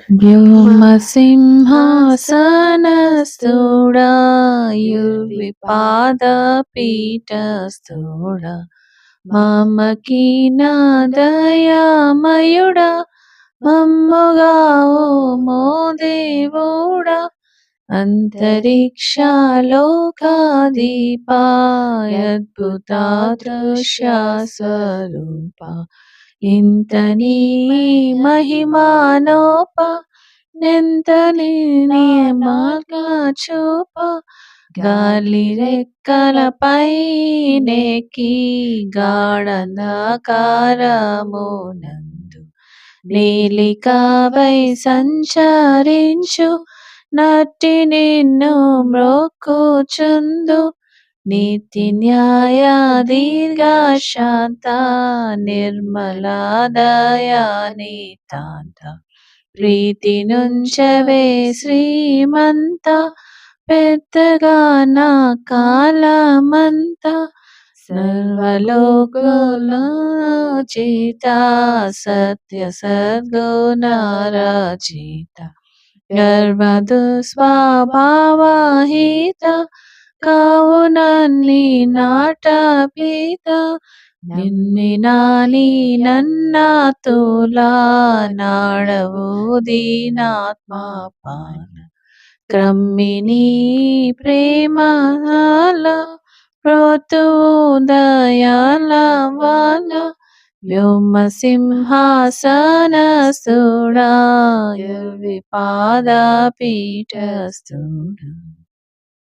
व्योमसिंहासनस्तूडा युर्विपादपीठस्तूडा मम कीनादयामयुडा मम्मुगा मो देवोडा अन्तरिक्षालोकाधिपायद्भुता दृश्या स्वरूपा ఇంత నీ మహిమానోప నెంతని మార్గా చూప. గాలి రెక్కలపై నెక్కి గాఢంధకారమునందు నీలికావై సంచరించు. నట్టి నిన్ను మ్రొక్కుచుందు. నీతి న్యాయ దీర్ఘ శాంత నిర్మల దయా నితాంత. ప్రీతి నుంచవే శ్రీమంత పెద్దగా నా కాలమంత. సర్వలోకులోచిత సత్య సద్గుణరచిత గర్వదు స్వభావహిత కావునన్ని నాటపీత నిన్ని నాని నన్న తులా నాడవు దీనాత్మ పాన. క్రమ్మిని ప్రేమల ప్రోతుదయాల వాల వ్యోమ సింహాసనస్తుడా విపాద పీఠస్తుడా